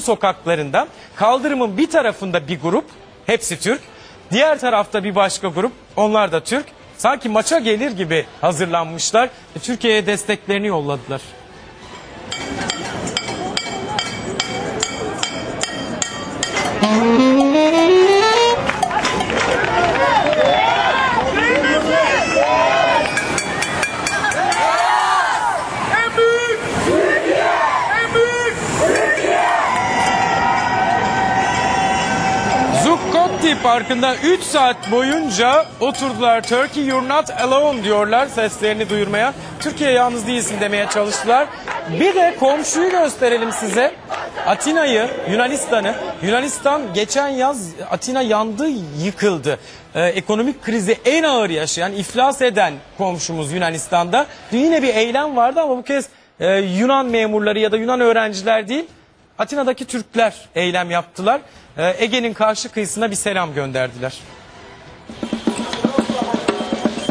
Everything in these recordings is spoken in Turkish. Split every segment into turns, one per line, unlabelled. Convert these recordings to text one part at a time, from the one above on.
sokaklarında kaldırımın bir tarafında bir grup, hepsi Türk. Diğer tarafta bir başka grup, onlar da Türk. Sanki maça gelir gibi hazırlanmışlar. Türkiye'ye desteklerini yolladılar. Zuccotti Parkı'nda 3 saat boyunca oturdular. Turkey you're not alone diyorlar seslerini duyurmaya. Türkiye yalnız değilsin demeye çalıştılar. Bir de komşuyu gösterelim size. Atina'yı, Yunanistan'ı. Yunanistan geçen yaz Atina yandı, yıkıldı. Ee, ekonomik krizi en ağır yaşayan, iflas eden komşumuz Yunanistan'da. Yine bir eylem vardı ama bu kez e, Yunan memurları ya da Yunan öğrenciler değil, Atina'daki Türkler eylem yaptılar. Ee, Ege'nin karşı kıyısına bir selam gönderdiler.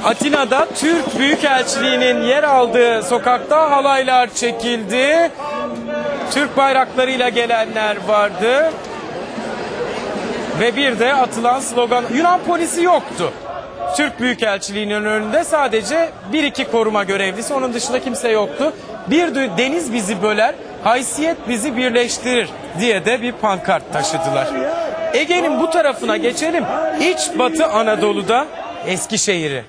Atina'da Türk Büyükelçiliği'nin yer aldığı sokakta halaylar çekildi. Türk bayraklarıyla gelenler vardı. Ve bir de atılan slogan Yunan polisi yoktu. Türk Büyükelçiliği'nin önünde sadece bir iki koruma görevlisi onun dışında kimse yoktu. Bir de deniz bizi böler, haysiyet bizi birleştirir diye de bir pankart taşıdılar. Ege'nin bu tarafına geçelim. İç Batı Anadolu'da Eskişehir'i